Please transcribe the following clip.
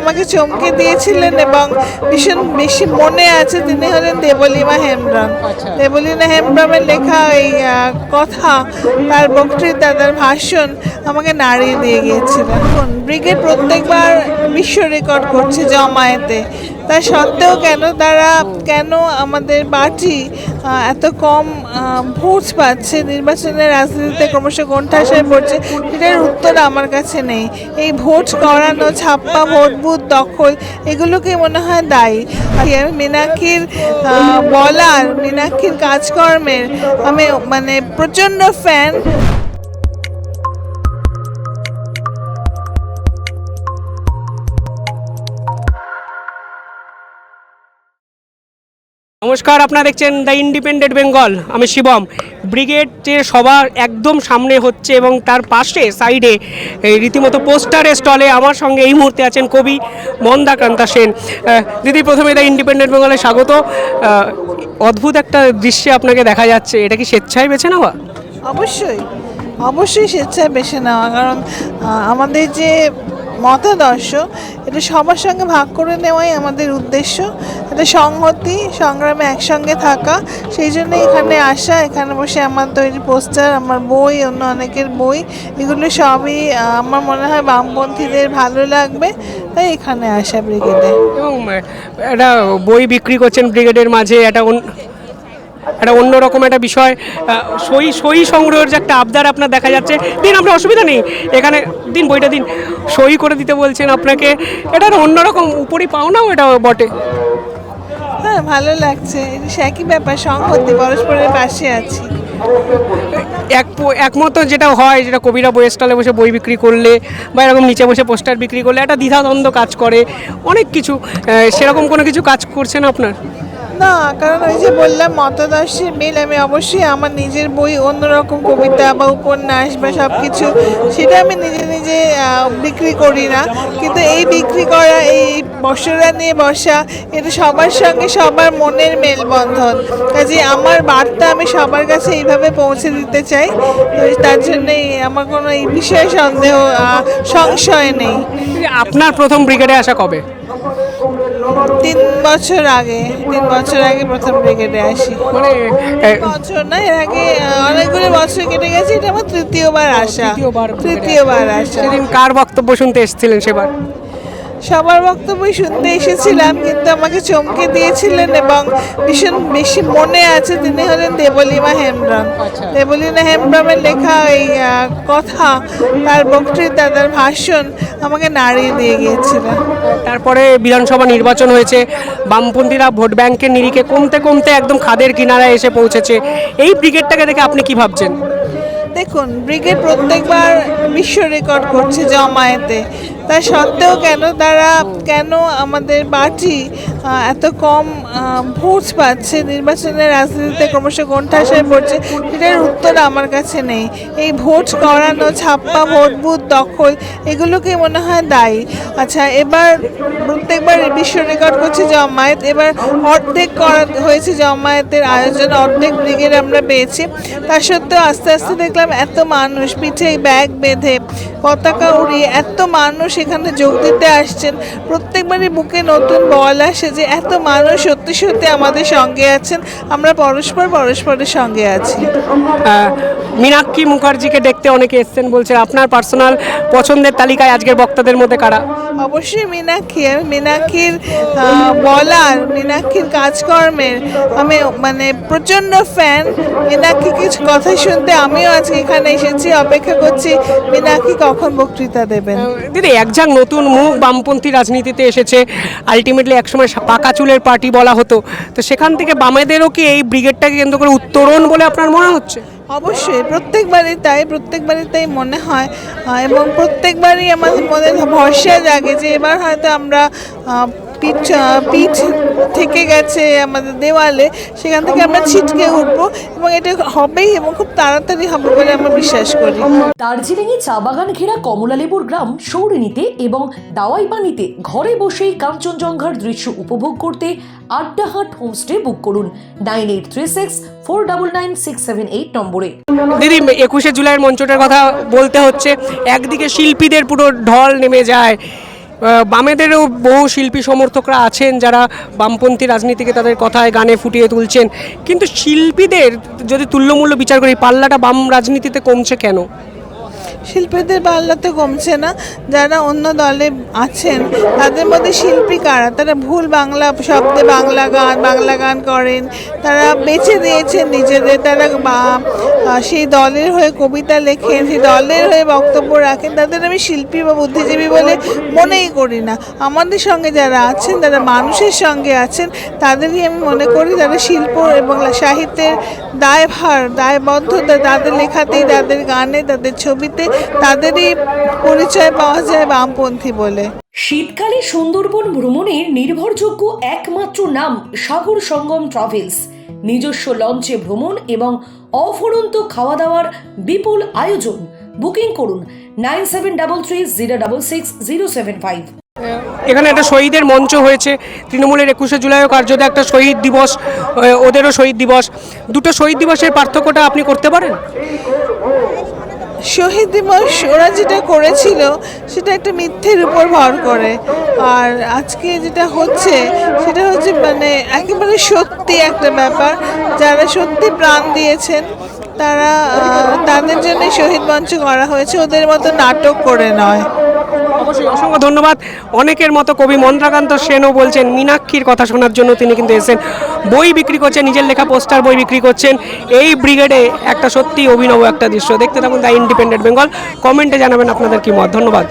আমাকে চমকে দিয়েছিলেন এবং ভীষণ বেশি মনে আছে তিনি হলেন দেবলিমা হেমব্রম। দেবলীনা হেমব্রমের লেখা এই কথা তার বক্তৃতা তার ভাষণ আমাকে নাড়িয়ে দিয়ে গিয়েছিল এখন ব্রিগেড প্রত্যেকবার বিশ্ব রেকর্ড করছে জমায়েতে। তা সত্ত্বেও কেন তারা কেন আমাদের পার্টি এত কম ভোট পাচ্ছে নির্বাচনের রাজনীতিতে ক্রমশ কোণঠাসায় পড়ছে সেটার উত্তর আমার কাছে নেই। এই ভোট করানো ছাপ্পা ভোট বুথ দখল, এগুলোকে মনে হয় দায়ী। মীনাক্ষীর বলার, মীনাক্ষীর কাজকর্মের, আমি মানে প্রচণ্ড ফ্যান নমস্কার, আপনারা দেখছেন দ্য ইন্ডিপেন্ডেন্ট বেঙ্গল আমি শিবম। ব্রিগেডের সবার একদম সামনে হচ্ছে এবং তার পাশে, সাইডে রীতিমতো পোস্টারের স্টলে আমার সঙ্গে এই মুহূর্তে আছেন কবি মন্দাকান্তা সেন। দিদি, প্রথমে দ্য ইন্ডিপেন্ডেন্ট বেঙ্গলে স্বাগত। অদ্ভুত একটা দৃশ্যে আপনাকে দেখা যাচ্ছে। এটা কি স্বেচ্ছায় বেছে নেওয়া? অবশ্যই। অবশ্যই স্বেচ্ছায় বেছে নেওয়া। কারণ আমাদের যে মতাদর্শ, এটা সবার সঙ্গে ভাগ করে নেওয়াই আমাদের উদ্দেশ্য। এটা সংহতি, সংগ্রামে একসঙ্গে থাকা, সেই জন্য এখানে আসা, এখানে বসে আমার তৈরি পোস্টার, আমার বই, অন্য অনেকের বই, এগুলো সবই আমার মনে হয় বামপন্থীদের ভালো লাগবে, তাই এখানে আসা ব্রিগেডে। এবং একটা বই বিক্রি করছেন ব্রিগেডের মাঝে, একটা একটা অন্যরকম একটা বিষয় সই সই সংগ্রহের যে একটা আবদার আপনার দেখা যাচ্ছে। দিন আপনার অসুবিধা নেই। এখানে দিন বইটা দিন। সই করে দিতে বলছেন আপনাকে। এটা একটা অন্যরকম উপরই পাওনাও এটা বটে। হ্যাঁ ভালো লাগছে। একই ব্যাপার সংহতি পরস্পরের পাশে আছি। এক একমত যেটা হয় যেটা কবিরা বই স্টলে বসে বই বিক্রি করলে বা এরকম নিচে বসে পোস্টার বিক্রি করলে একটা দ্বিধাদ্বন্দ্ব কাজ করে। অনেক কিছু সেরকম কোনো কিছু কাজ করছে না আপনার? না, কারণ ওই যে বললাম, মতাদর্শের মিল আমি অবশ্যই আমার নিজের বই, অন্যরকম কবিতা বা উপন্যাস বা সব কিছু সেটা আমি নিজে নিজে বিক্রি করি না। কিন্তু এই বিক্রি করা, এই বসরা নিয়ে বসা, এটা সবার সঙ্গে সবার মনের মেলবন্ধন। কাজে আমার বার্তা আমি সবার কাছে এইভাবে পৌঁছে দিতে চাই তার জন্যই আমার কোনো এই বিষয়ে সন্দেহ সংশয় নেই। আপনার প্রথম ব্রিগেডে আসা কবে? তিন বছর আগে তিন বছর আগে প্রথম ব্রিগেডে আসি। মানে বছর না এর আগে অনেকগুলো বছর কেটে গেছে এটা আমার তৃতীয়বার আসা। তৃতীয়বার তৃতীয়বার আসা। সেদিন কার বক্তব্য শুনতে এসেছিলেন সেবার? সবার বক্তব্যই শুনতে এসেছিলাম কিন্তু আমাকে চমকে দিয়েছিলেন এবং ভীষণ বেশি মনে আছে তিনি হলেন দেবলিমা হেমব্রম। দেবলীনা হেমব্রমের লেখা এই কথা তার বক্তৃতা তার ভাষণ আমাকে নাড়িয়ে দিয়ে গিয়েছিল তারপরে বিধানসভা নির্বাচন হয়েছে বামপন্থীরা ভোট ব্যাংকের নিরিখে কমতে কমতে একদম খাদের কিনারায় এসে পৌঁছেছে। এই ব্রিগেডটাকে দেখে আপনি কি ভাবছেন? দেখুন ব্রিগেড প্রত্যেকবার বিশ্ব রেকর্ড করছে জমায়েতে। তা সত্ত্বেও কেন তারা কেন আমাদের পার্টি এত কম ভোট পাচ্ছে নির্বাচনের রাজনীতিতে ক্রমশ কোণঠাসায় পড়ছে, সেটার উত্তর আমার কাছে নেই। এই ভোট করানো, ছাপ্পা ভোট, বুথ দখল, এগুলোকে মনে হয় দায়ী। আচ্ছা এবার প্রত্যেকবার বিশ্ব রেকর্ড করছে জমায়েত, এবার অর্ধেক করা হয়েছে জমায়েতের আয়োজন, অর্ধেক ব্রিগেড আমরা পেয়েছি। তা সত্ত্বেও আস্তে আস্তে দেখলাম এত মানুষ পিঠে ব্যাগ বেঁধে পতাকা উড়িয়ে এত মানুষ এখানে যোগ দিতে আসছেন। প্রত্যেকবারই বুকে নতুন বল আসে যে এত মানুষ সত্যি সত্যি আমাদের সঙ্গে আছেন। আমরা পরস্পর পরস্পরের সঙ্গে আছি। মীনাক্ষী মুখার্জিকে দেখতে অনেকে এসছেন বলছে আপনার পার্সোনাল পছন্দের তালিকায় আজকের বক্তাদের মধ্যে কারা? অবশ্যই মীনাক্ষী আমি মীনাক্ষীর বলার মীনাক্ষীর কাজকর্মের। আমি মানে প্রচণ্ড ফ্যান মীনাক্ষী কিছু কথা শুনতে আমিও আজকে এখানে এসেছি অপেক্ষা করছি মীনাক্ষী কখন বক্তৃতা দেবেন। দিদি একঝাক নতুন মুখ বামপন্থী রাজনীতিতে এসেছে। আলটিমেটলি একসময় পাকা চুলের পার্টি বলা হতো। তো সেখান থেকে বামেদেরও কি এই ব্রিগেডটাকে কেন্দ্র করে উত্তরণ বলে আপনার মনে হচ্ছে? অবশ্যই, প্রত্যেকবারই তাই প্রত্যেকবারই তাই মনে হয়। এবং প্রত্যেকবারই আমাদের মনে ভরসা জাগে যে এবার হয়তো আমরা পিঠ পিঠ থেকে গেছে আমাদের দেওয়ালে সেখান থেকে আমরা ছিটকে উঠবো এবং এটা হবেই এবং খুব তাড়াতাড়ি হবে বলে আমরা বিশ্বাস করি। দার্জিলিংয়ে চা বাগান ঘেরা কমলালেবুর গ্রাম সৌরিনীতে এবং দাওয়াই পানিতে ঘরে বসেই কাঞ্চনজঙ্ঘার দৃশ্য উপভোগ করতে আড্ডাহাট হোমস্টে বুক করুন। Nine eight three six four double nine six seven eight নম্বরে। দিদি একুশে জুলাইয়ের মঞ্চটার কথা বলতে হচ্ছে একদিকে শিল্পীদের পুরো ঢল নেমে যায় বামেদেরও বহু শিল্পী সমর্থকরা আছেন যারা বামপন্থী রাজনীতিকে তাদের কথায় গানে ফুটিয়ে তুলছেন। কিন্তু শিল্পীদের যদি তুল্যমূল্য বিচার করি, পাল্লাটা বাম রাজনীতিতে কমছে কেন? শিল্পীদের পাল্লাতে কমছে না। যারা অন্য দলে আছেন, তাদের মধ্যে শিল্পী কারা? তারা ভুল বাংলা শব্দে বাংলা গান বাংলা গান করেন। তারা বেছে দিয়েছেন নিজেদের। তারা বা- সেই দলের হয়ে কবিতা লেখেন, সেই দলের হয়ে বক্তব্য রাখেন। তাদের আমি শিল্পী বা বুদ্ধিজীবী বলে মনেই করি না। আমাদের সঙ্গে যারা আছেন তারা মানুষের সঙ্গে আছেন, তাদেরই আমি মনে করি যারা শিল্প এবং সাহিত্যের দায়ভার, দায়বদ্ধতা, তাদের লেখাতেই, তাদের গানে, তাদের ছবিতে তাদেরই পরিচয় পাওয়া যায় বামপন্থী বলে। শীতকালে সুন্দরবন ভ্রমণের নির্ভরযোগ্য একমাত্র নাম সাগর সঙ্গম ট্রাভেলস। নিজস্ব লঞ্চে ভ্রমণ এবং অফুরন্ত খাওয়া দাওয়ার বিপুল আয়োজন। বুকিং করুন nine seven double three zero double six zero seven five. এখানে একটা শহীদের মঞ্চ হয়েছে। তৃণমূলের একুশে জুলাইও কার্যত একটা শহীদ দিবস ওদেরও শহীদ দিবস। দুটো শহীদ দিবসের পার্থক্যটা আপনি করতে পারেন? শহীদ দিবস ওরা যেটা করেছিল, সেটা একটা মিথ্যের উপর ভর করে। আর আজকে যেটা হচ্ছে, সেটা হচ্ছে মানে একেবারে সত্যি একটা ব্যাপার। যারা সত্যি প্রাণ দিয়েছেন, তারা তাদের জন্য শহীদ মঞ্চ করা হয়েছে। ওদের মতো নাটক করে নয়। অবশ্যই অসংখ্য ধন্যবাদ। অনেকের মতো কবি মন্দ্রাকান্ত সেনও বলছেন, মীনাক্ষীর কথা শোনার জন্য তিনি কিন্তু এসেছেন। বই বিক্রি করছেন, নিজের লেখা, পোস্টার বই বিক্রি করছেন। এই ব্রিগেডে একটা সত্যি অভিনব একটা দৃশ্য। দেখতে থাকুন দ্য ইন্ডিপেন্ডেন্ট বেঙ্গল। কমেন্টে জানাবেন আপনাদের কি মত। ধন্যবাদ।